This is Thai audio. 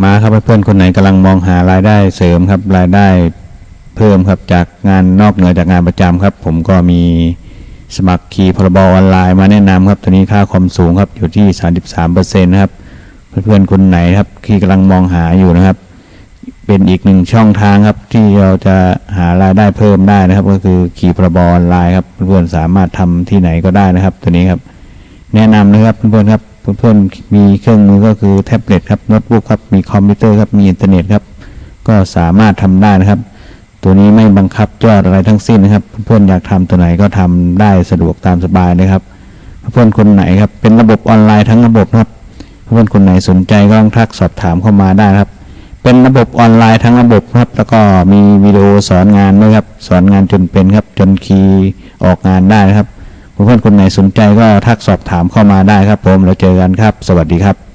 มาครับเพื่อนๆคนไหนกำลังมองหารายได้เสริมครับรายได้เพิ่มครับจากงานนอกเหนือจากงานประจำครับ ผมก็มีสมัครคีย์พรบออนไลน์มาแนะนำครับตัวนี้ค่าคอมสูงครับอยู่ที่ 33%นะครับเพื่อนๆคนไหนครับที่กำลังมองหาอยู่นะครับ เป็นอีกหนึ่งช่องทางครับที่เราจะหารายได้เพิ่มได้นะครับ ก็คือขี่พรบออนไลน์ครับเพื่อนๆสามารถทำที่ไหนก็ได้นะครับ ตัวนี้ครับ แนะนำนะครับเพื่อนๆครับ เพื่อนๆมีเครื่องมือก็คือแท็บเล็ตครับโน้ตบุ๊กครับมีคอมพิวเตอร์ครับมีอินเทอร์เน็ตครับก็สามารถทำได้นะครับ ตัวนี้ไม่บังคับยอดอะไรทั้งสิ้นนะครับ เพื่อนๆอยากทำตัวไหนก็ทำได้สะดวกตามสบายนะครับเพื่อนๆคนไหนครับเป็นระบบออนไลน์ทั้งระบบครับ เพื่อนๆคนไหนสนใจก็ลองทักสอบถามเข้ามาได้ครับ เป็นระบบออนไลน์ทั้งระบบครับ แล้วก็มีวิดีโอสอนงานด้วยครับ สอนงานจนเป็นครับ จนคีย์ออกงานได้นะครับ เพื่อนคนไหนสนใจก็ทักสอบถามเข้ามาได้ครับผม แล้วเจอกันครับ สวัสดีครับ